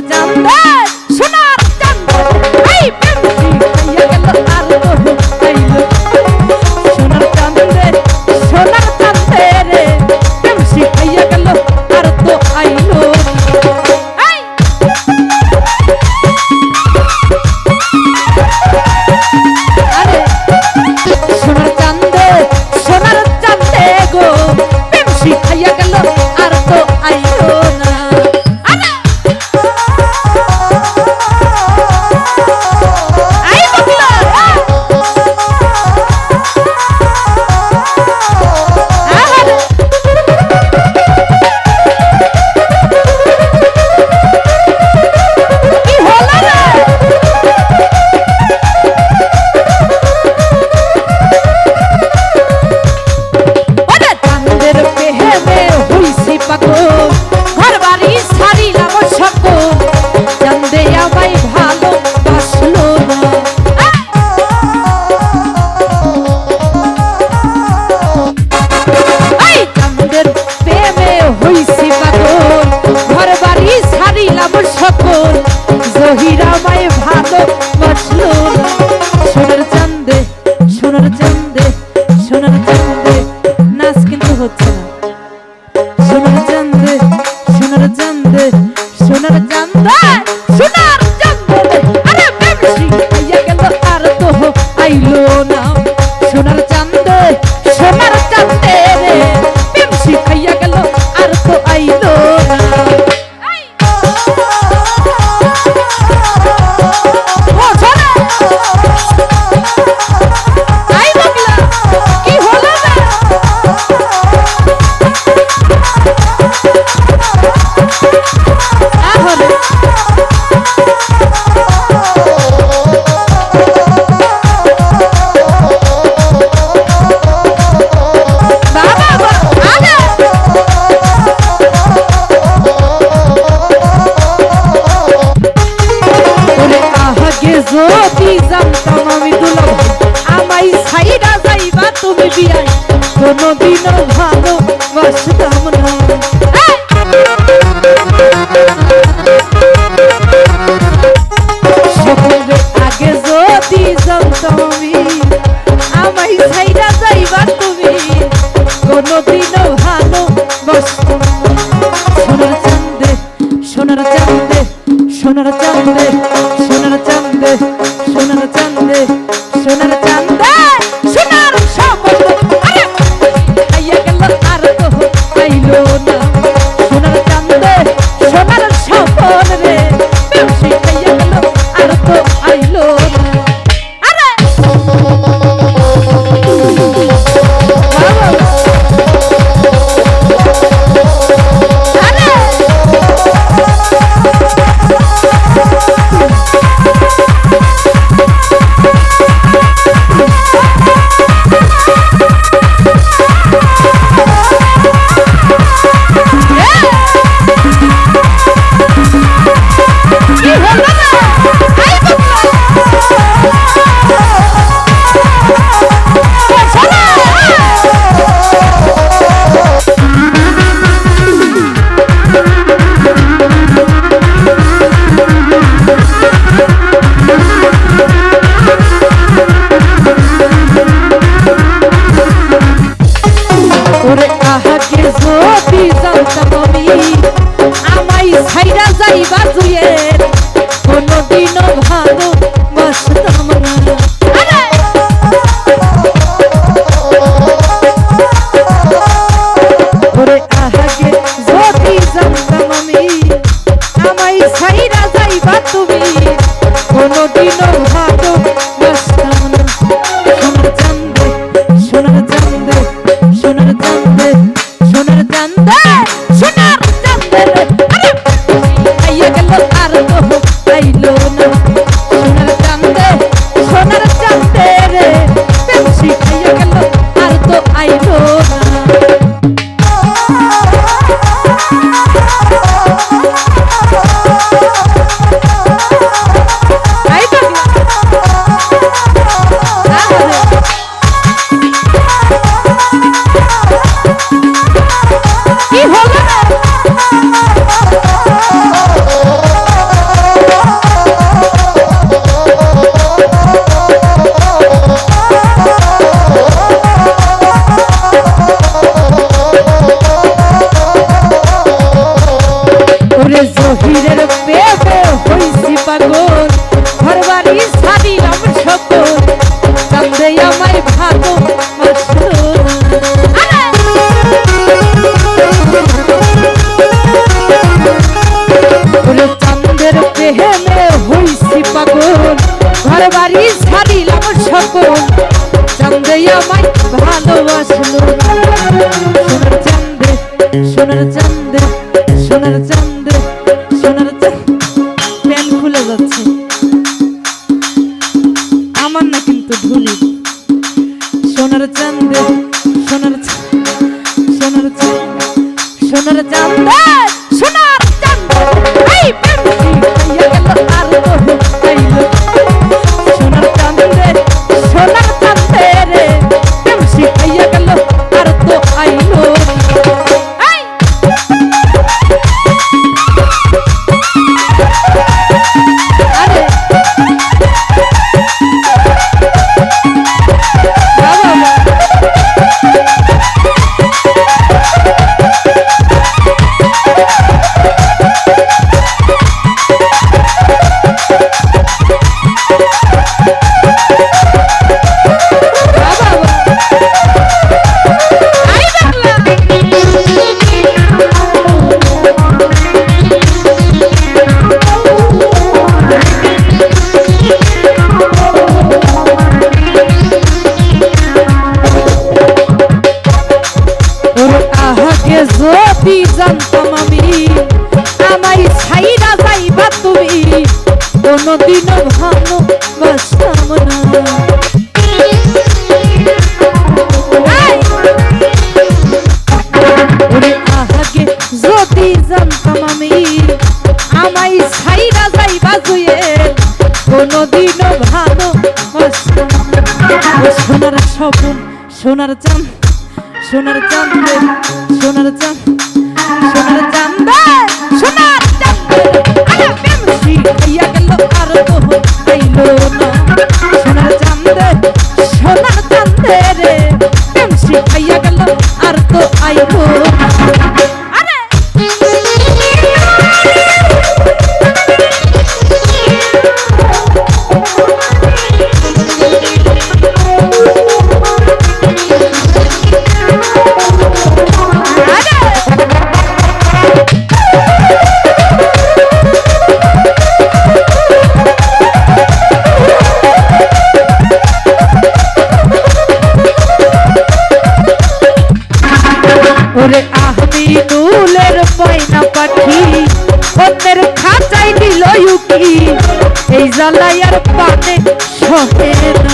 জানতে of a done butt. বিয়াই কোনোদিন ভালো বাসতাম না। সকলের আগে যদি জানতাম আমি আমাই ছাইরা যাইবা তুমি কোনোদিন ভালো বাসতাম সোনার চাঁদে সোনার চাঁদে সোনার চাঁদে। চোখের জ্যোতি জ্বলত তুমি আমায় ছাইরা যাইবা জুয়ে। আমায় ভালোবাসলো। সোনার চাঁদে সোনার সুন্দর জানতাস কোনোদিনও ভালো সোনার সপন সোনার চাঁদ সোনার চাঁদ সোনার চাঁদ। জ্বালাইয়ার পাতে শখের